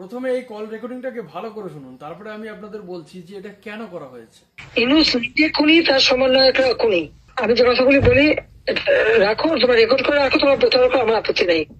প্রথমে এই কল রেকর্ডিংটাকে ভালো করে শুনুন, তারপরে আমি আপনাদের বলছি যে এটা কেন করা হয়েছে। খুনি, তার সমন্বয়করা খুনি। আমি যে কথাগুলি বলি রাখো, তোমার রেকর্ড করে রাখো, তোমার প্রতারক আমার আপত্তি নেই।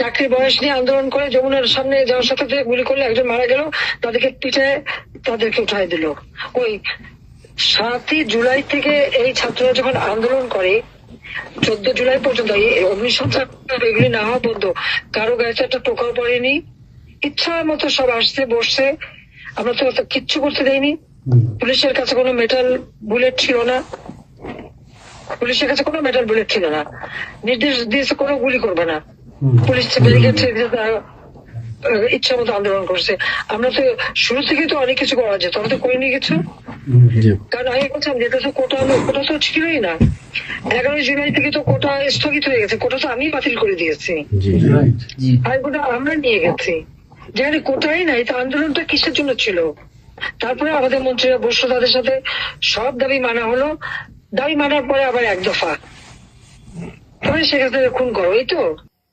চাকরি বয়স নিয়ে আন্দোলন করে যমুনার সামনে যাওয়ার সাথে গুলি করলে একজন মারা গেল, তাদেরকে পিঠে তাদেরকে উঠাই দিল। ওই সাতই জুলাই থেকে এই ছাত্ররা যখন আন্দোলন করে, চোদ্দ জুলাই পর্যন্ত অগ্নিসংখ্যা এগুলি না হওয়া পর্যন্ত কারও গায়ে একটা টোকাও পড়েনি। ইচ্ছা মতো সব আসছে, বসছে। আমরা তো কিচ্ছু করতে দেয়নি পুলিশের কাছে কোনো মেটাল বুলেট ছিল না। পুলিশের কাছে কোনো মেটাল বুলেট ছিল না। নির্দেশ দিয়েছে কোনো গুলি করবে না। পুলিশ ইচ্ছা মতো আন্দোলন করছে। আমরা তো শুরু থেকেই তো অনেক কিছু করা যেত আমরা তো করিনি কিছু কারণ আমি বলছিলাম যেটা তো কোটা কোটা তো ছিলই না। জুলাই থেকে তো কোটা স্থগিত হয়ে গেছে কোটা তো আমি বাতিল করে দিয়েছি। আর কোটা আমরা নিয়ে গেছি। যেখানে কোটাই নাই তো আন্দোলনটা কিসের জন্য ছিল? তারপরে আমাদের মন্ত্রীরা বসল তাদের সাথে সব দাবি মানা হলো। দাবি মানার পরে আবার এক দফা। তবে সেখানে খুন করো এই তো?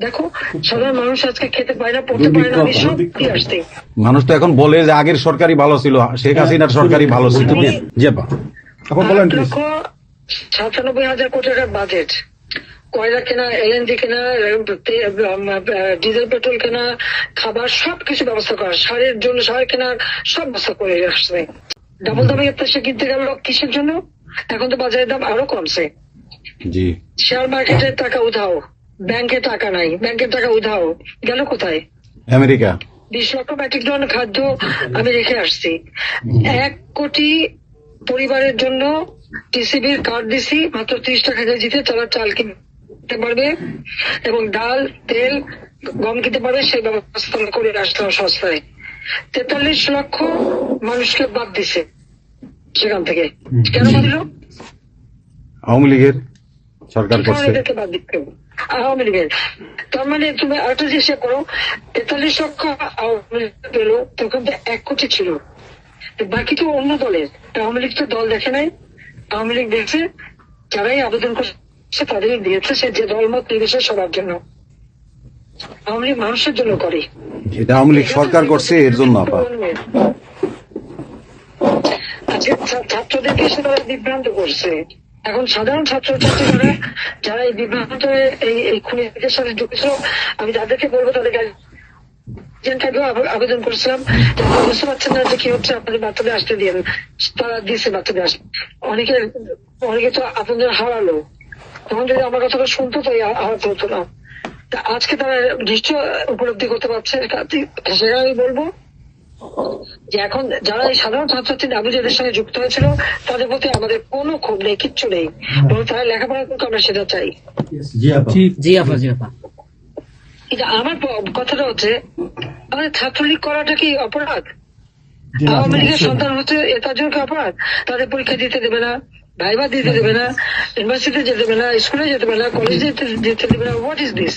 দেখো সাধারণ মানুষ আজকে খেতে পায় না পড়তে পারে না আমি সব কি আসতে মানুষ তো এখন বলে যে আগের সরকারি ভালো ছিল শেখ হাসিনার সরকারি ভালো ছিল। জি আপা। আট লক্ষ সাতানব্বই হাজার কোটি টাকার বাজেট কয়লা কেনা এলএনজি কেনা ডিজেল পেট্রোল কেনা খাবার সব কিছু ব্যবস্থা করা। সারের জন্য সার কেনার সব ব্যবস্থা করে আসছে। ডাবল দামে সে কিনতে গেল কিসের জন্য? এখন তো বাজারের দাম আরও কমছে। জি। শেয়ার মার্কেটের টাকা উধাও। ব্যাংকে টাকা নাই। ব্যাংকের টাকা উধাও। গেল কোথায়? আমেরিকা। বিশ লক্ষ মেট্রিক টন খাদ্য আমি রেখে আসছি। এক কোটি পরিবারের জন্য টিসিবির কার্ড দিছি মাত্র ত্রিশ টাকা কেজিতে তারা চাল কিনতে পারবে এবং ডাল তেল গম কিনতে পারবে সেই ব্যবস্থা করে আসলাম সস্তায়। তেতাল্লিশ লক্ষ মানুষকে বাদ দিছে সেখান থেকে। কেন বাদ দিল? আওয়ামী লীগের সরকার করছে। বাদ দিতে হবে। আওয়ামী লীগের। তার মানে তুমি আরেকটা জিনিস করো তেতাল্লিশ লক্ষ আওয়ামী লীগ পেল তখন তো এক কোটি ছিল। বাকি তো অন্য দলের। আওয়ামী লীগ তো দল দেখে নাই আওয়ামী লীগ দেখছে যারাই আবেদন করছে তাদের দিয়েছে সে যে দলমত নির্বিশেষ সবার জন্য। আওয়ামী লীগ মানুষের জন্য করে। এটা আওয়ামী লীগ সরকার করছে এর জন্য আপা। ছাত্রদেরকে সে তারা বিভ্রান্ত করছে। এখন সাধারণ ছাত্র ছাত্রীরা যারা এই বিভ্রান্ত এই এই খুনিদের সাথে যুক্ত আমি তাদেরকে বলব, তাদের আবেদন করেছিলাম। বুঝতে পারছেন না যে কি হচ্ছে, আপনাদের বাচ্চাদের আসতে দিয়ে তারা দিয়েছে বাচ্চাদের আসতে। অনেকে অনেকে তো আপনাদের হারালো। তখন যদি আমার কথাটা শুনতো তো এই হারাতে হতো না। আজকে তারা নিশ্চয় উপলব্ধি করতে পারছে। সেটা আমি বলব যে এখন যারা এই সাধারণ ছাত্রছাত্রী আবু যাদের সঙ্গে যুক্ত হয়েছিল তাদের প্রতি আমাদের কোনো ক্ষোভ নেই কিচ্ছু নেই। বরং তারা লেখাপড়া করতে আমরা সেটা চাই। জি আপা। জি আপা কিন্তু আমার কথাটা হচ্ছে আমাদের ছাত্রলীগ করাটা কি অপরাধ? আওয়ামী লীগের সন্তান হচ্ছে এ তার জন্য কি অপরাধ? তাদের পরীক্ষা দিতে দেবে না ভাইবা দিতে দেবে না ইউনিভার্সিটি যেতে দেবে না স্কুলে যেতে দেবে না কলেজে যেতে যেতে দেবে না হোয়াট ইজ দিস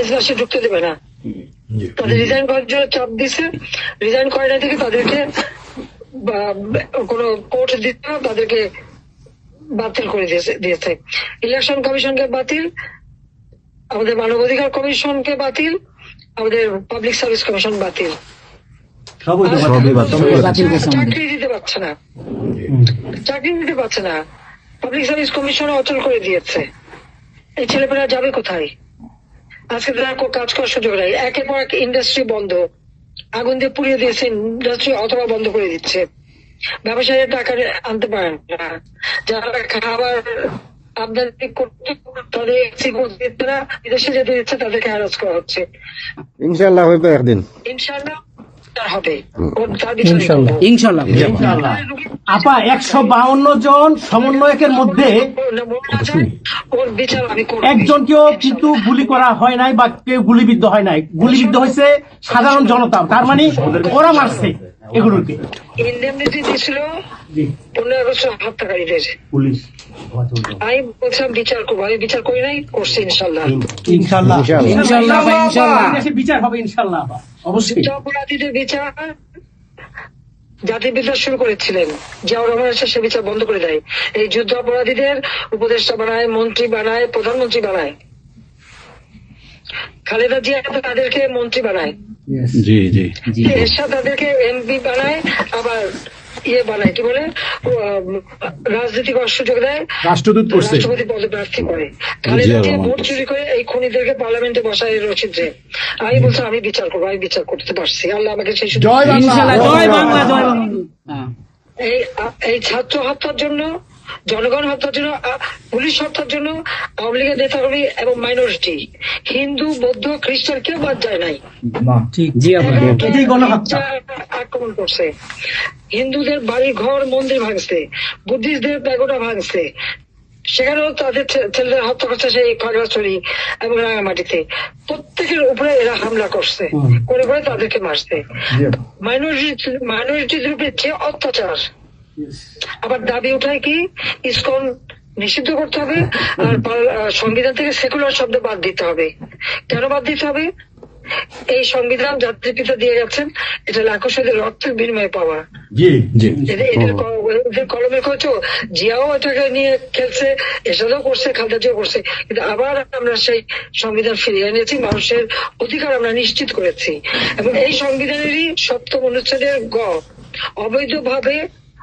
এসবাসে ঢুকতে দেবে না। তাদের রিজাইন করার জন্য চাপ দিছে। রিজাইন করে না থেকে তাদেরকে কোনো কোর্ট দিতে না, তাদেরকে বাতিল করে দিয়েছে ইলেকশন কমিশনকে বাতিল আমাদের মানবাধিকার কমিশনকে বাতিল আমাদের পাবলিক সার্ভিস কমিশন বাতিল। চাকরি দিতে পারছে না। চাকরি দিতে পারছে না। পাবলিক সার্ভিস কমিশন অচল করে দিয়েছে। এই ছেলেপেলা যাবে কোথায়? আজকে তারা কাজ করার সুযোগ নাই। একের পর এক ইন্ডাস্ট্রি বন্ধ। আগুন দিয়ে পুড়িয়ে দিয়েছে ইন্ডাস্ট্রি অথবা বন্ধ করে দিচ্ছে। ব্যবসায়ীরা টাকা আনতে পারেন না। যারা খাবার আমদানি করতে তাদের বিদেশে যেতে দিচ্ছে তাদেরকে হ্যারাস করা হচ্ছে। ইনশাল্লাহ একদিন। ইনশাল্লাহ ইনশাল্লাহ। আপা একশো বাউন্ন জন সমন্বয়কের মধ্যে একজন কেউ একজনকেও কিন্তু গুলি করা হয় নাই বা কেউ গুলিবিদ্ধ হয় নাই। গুলিবিদ্ধ হয়েছে সাধারণ জনতা। তার মানে ওরা মারছে। এগুলোকে। ইন্ডেমনিটি দিয়েছিল পনেরো আগস্ট হত্যাকারীদের। পুলিশ আমি বলছিলাম বিচার করব আমি বিচার করি নাই করছি ইনশাল্লাহ। ইনশাল্লাহ। ইনশাল্লাহ। ইনশাল্লাহ। বিচার হবে ইনশাল্লাহ অবশ্যই। অপরাধীদের বিচার জাতি শুরু করেছিলেন। জিয়াউর রহমান সে বিচার বন্ধ করে দেয়। এই যুদ্ধ অপরাধীদের উপদেষ্টা বানায় মন্ত্রী বানায় প্রধানমন্ত্রী বানায়। খালেদা জিয়া তো তাদেরকে মন্ত্রী বানায়। জি জি। জি। এরশাদ তাদেরকে এমপি বানায় আবার ইয়ে বানায় কি বলে? ও, আম, রাজনীতি করার সুযোগ দেয়। রাষ্ট্রদূত করছে। রাষ্ট্রপতি পদে প্রার্থী করে। খালেদা জিয়া জিয়া ভোট চুরি করে এই খুনিদেরকে পার্লামেন্টে বসায় রচিতে আমি বলছি আমি বিচার করব আমি বিচার করতে পারছি। আল্লাহ আমাকে সেই। জয় বাংলা। জয় বাংলা হ্যাঁ। এই এই ছাত্র হত্যার জন্য জনগণ হত্যার জন্য পুলিশ হত্যার জন্য আওয়ামী লীগের নেতাকর্মী এবং মাইনরিটি হিন্দু বৌদ্ধ খ্রিস্টান কেউ বাদ যায় নাই। আক্রমণ করছে। হিন্দুদের বাড়ি ঘর মন্দির ভাঙছে। বুদ্ধিস্টদের প্যাগোডা ভাঙছে। সেখানেও তাদের ছেলেদের হত্যা করছে সেই খাগড়াছড়ি এবং রাঙামাটিতে প্রত্যেকের উপরে এরা হামলা করছে। করে করে তাদেরকে মারছে। মাইনরিটি মাইনরিটিদের উপরে যে অত্যাচার আবার দাবি উঠায় কি? ইসকন নিষিদ্ধ করতে হবে আর সংবিধান থেকে সেকুলার শব্দ বাদ দিতে হবে। কেন বাদ দিতে হবে? এই সংবিধান জাতির পিতা দিয়ে গেছেন এটা লাখো শহীদের রক্তের বিনিময়ে পাওয়া। কলমে করেছ জিয়াও এটাকে নিয়ে খেলছে এসাদও করছে খালদা জিয়াও করছে কিন্তু আবার আমরা সেই সংবিধান ফিরিয়ে এনেছি মানুষের অধিকার আমরা নিশ্চিত করেছি। এবং এই সংবিধানেরই সপ্তম অনুচ্ছেদের গ অবৈধভাবে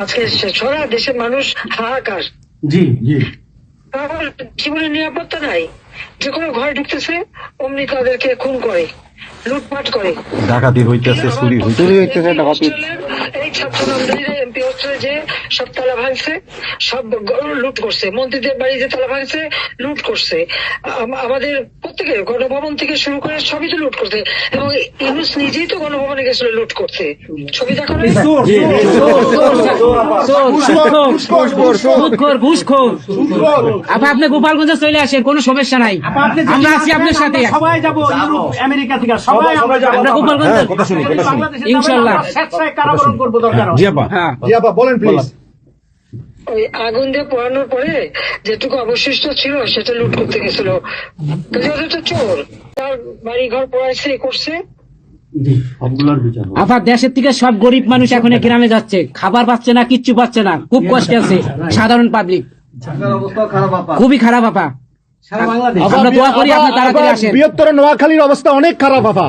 আজকে সারা দেশের মানুষ হাহাকার। জি জি। জীবনের নিরাপত্তা নাই। যে কোনো ঘরে ঢুকতেছে অমনি তাদেরকে খুন করে লুটপাট করে। ডাকাতি হইতেছে চুরি হইতেছে। এই ছাত্র নামদারিরা এমপি হচ্ছে যে সব তালা ভাঙছে সব লুট করছে মন্ত্রীদের বাড়িতে তালা ভাঙছে লুট করছে আমাদের প্রত্যেকের গণভবন থেকে শুরু করে সবই তো লুট করছে এবং ইউনুস নিজেই তো গণভবনে গেছিল লুট করতে ছবি দেখো আপনি গোপালগঞ্জে চলে আসেন কোনো সমস্যা নাই যে আমরা আছি আপনার সাথে সবাই যাব ইউরোপ আমেরিকা থেকে সবাই আমরা যাব আমরা গোপালগঞ্জ হ্যাঁ, ইনশাল্লাহ। স্বেচ্ছায় কারাবরণ করব দরকার হয়। জি আপা হ্যাঁ জি আপা বলেন। প্লিজ ওই আগুন দিয়ে পোড়ানোর পরে যেটুকু অবশিষ্ট ছিল সেটা লুট করতে গেছিল। তো চোর? তার বাড়ি ঘর পোড়াইছে করছে। আবার দেশের থেকে সব গরিব মানুষ এখন গ্রামে যাচ্ছে। খাবার পাচ্ছে না কিচ্ছু পাচ্ছে না। খুব কষ্টে আছে। সাধারণ পাবলিক খুবই খারাপ আপা। সারা বাংলাদেশ। আমরা দোয়া করি আপনি তাড়াতাড়ি আসেন। বৃহত্তর নোয়াখালীর অবস্থা অনেক খারাপ আপা।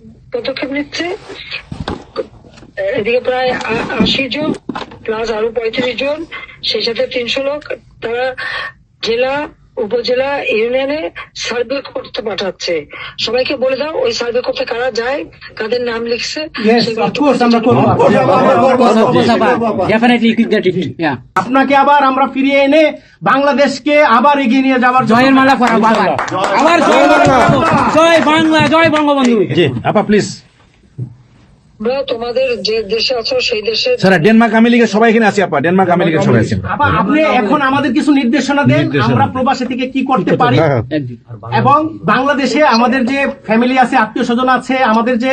পদক্ষেপ নিচ্ছে। এদিকে প্রায় আশি জন প্লাস আরও পঁয়ত্রিশ জন, সেই সাথে তিনশো লোক তারা জেলা উপজেলা ইউনিয়নে সার্ভে করতে পাঠাচ্ছে। সবাইকে বলে দাও ওই সার্ভে করতে কারা যায় কাদের নাম লিখছে আপনাকে আবার আমরা ফিরিয়ে এনে বাংলাদেশকে আবার এগিয়ে নিয়ে যাওয়ার জয়ের মালা আবার বাংলা জয় বাংলা জয় বঙ্গবন্ধু। জি আপা প্লিজ আমরা তোমাদের যে দেশে আছো সেই দেশে স্যার ডেনমার্ক আমেরিকা সবাই এখানে আছি আপা। ডেনমার্ক আমেরিকা সবাই আছি। আপা, আপনি এখন আমাদের কিছু নির্দেশনা দেন আমরা প্রবাসী থেকে কি করতে পারি। এবং বাংলাদেশে আমাদের যে ফ্যামিলি আছে আত্মীয় স্বজন আছে আমাদের যে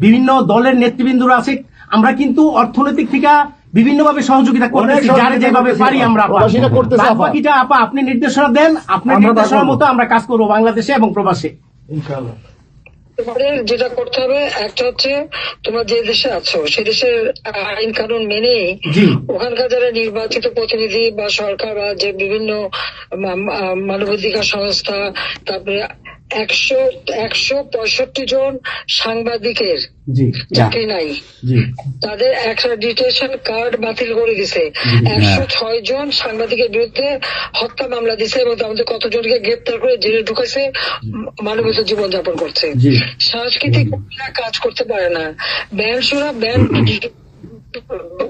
বিভিন্ন দলের নেতৃবৃন্দরা আছে আমরা কিন্তু অর্থনৈতিক থেকে বিভিন্ন ভাবে সহযোগিতা করতেছি যারে যেভাবে পারি আমরা আপা। বাকিটা আপনি নির্দেশনা দেন আপনার নির্দেশনার মতো আমরা কাজ করব বাংলাদেশে এবং প্রবাসে। তোমাদের যেটা করতে হবে একটা হচ্ছে তোমরা যে দেশে আছো সে দেশের আইন কানুন মেনে ওখানকার যারা নির্বাচিত প্রতিনিধি বা সরকার বা যে বিভিন্ন মানবাধিকার সংস্থা তারপরে একশো একশো পঁয়ষট্টি জন সাংবাদিকের চাকরি নাই। তাদের অ্যাক্রেডিটেশন কার্ড বাতিল করে দিছে। একশো ছয় জন সাংবাদিকের বিরুদ্ধে হত্যা মামলা দিছে এবং তাদের কতজনকে গ্রেপ্তার করে জেলে ঢুকেছে মানবিত জীবন যাপন করছে। সাংস্কৃতিক কাজ করতে পারে না। ব্যান্ড শোরা ব্যান্ড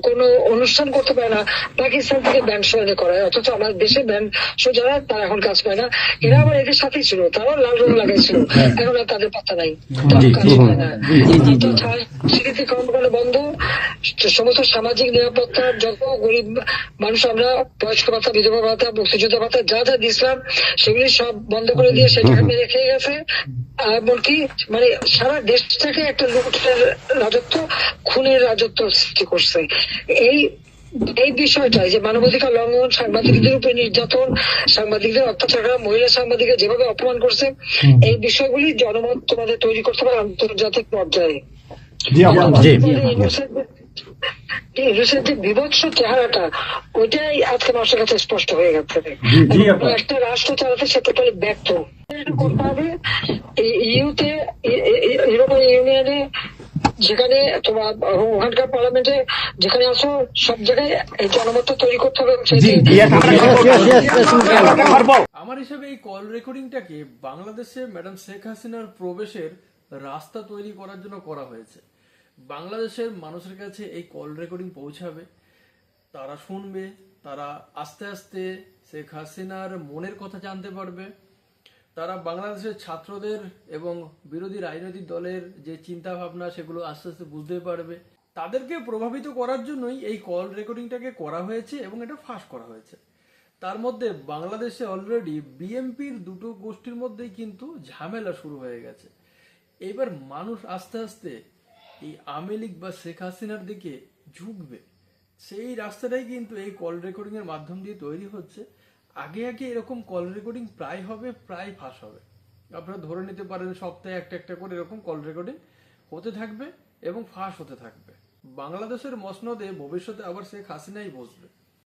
কোনো অনুষ্ঠান করতে পারে না পাকিস্তান থেকে ব্যান্ড শো করায় অথচ আমার দেশে ব্যান্ড যারা তারা এখন কাজ পায় না। এরা আবার এদের সাথেই ছিল তারাও লাল রং লাগাইছিল এখন আর তাদের পাতা নাই। তারা কাজ পায় না। তো সাংস্কৃতিক কর্মকাণ্ড বন্ধ সমস্ত সামাজিক নিরাপত্তার যত গরিব মানুষ আমরা বয়স্ক ভাতা বিধবা ভাতা মুক্তিযোদ্ধা ভাতা যা যা দিয়েছিলাম সেগুলি সব বন্ধ করে দিয়ে সেটা মেরে খেয়ে গেছে। এমনকি মানে সারা দেশটাকে একটা লুটের রাজত্ব খুনের রাজত্ব সৃষ্টি করছে। এই এই বিষয়টা যে মানবাধিকার লঙ্ঘন সাংবাদিকদের উপরে নির্যাতন সাংবাদিকদের অত্যাচার করা মহিলা সাংবাদিকদের যেভাবে অপমান করছে এই বিষয়গুলি জনমত তোমাদের তৈরি করতে পারে আন্তর্জাতিক পর্যায়ে। বিভৎস চেহারাটা ওইটাই আজকে মানুষের কাছে স্পষ্ট হয়ে গেছে। একটা রাষ্ট্র চালাতে সে টোটালি ব্যর্থ। করতে হবে ইউতে ইউরোপিয়ান ইউনিয়নে যেখানে তোমার ওখানকার পার্লামেন্টে যেখানে আসো সব জায়গায় এই জনমতটা তৈরি করতে হবে আমার হিসাবে এই কল রেকর্ডিংটাকে বাংলাদেশে ম্যাডাম শেখ হাসিনার প্রবেশের রাস্তা তৈরি করার জন্য করা হয়েছে। বাংলাদেশের মানুষের কাছে এই কল রেকর্ডিং পৌঁছাবে তারা শুনবে তারা আস্তে আস্তে শেখ হাসিনার মনের কথা জানতে পারবে তারা বাংলাদেশের ছাত্রদের এবং বিরোধী রাজনৈতিক দলের যে চিন্তা ভাবনা সেগুলো আস্তে আস্তে বুঝতে পারবে। তাদেরকে প্রভাবিত করার জন্যই এই কল রেকর্ডিংটাকে করা হয়েছে এবং এটা ফাঁস করা হয়েছে। তার মধ্যে বাংলাদেশে অলরেডি বিএমপির দুটো গোষ্ঠীর মধ্যেই কিন্তু ঝামেলা শুরু হয়ে গেছে। এবার মানুষ আস্তে আস্তে এই আওয়ামী লীগ বা শেখ হাসিনার দিকে ঝুঁকবে। সেই রাস্তাটাই কিন্তু এই কল রেকর্ডিং এর মাধ্যম দিয়ে তৈরি হচ্ছে। আগে আগে এরকম কল রেকর্ডিং প্রায় হবে, প্রায় ফাঁস হবে। আপনারা ধরে নিতে পারেন সপ্তাহে একটা একটা করে এরকম কল রেকর্ডিং হতে থাকবে এবং ফাঁস হতে থাকবে। বাংলাদেশের মসনদে ভবিষ্যতে আবার শেখ হাসিনাই বসবে।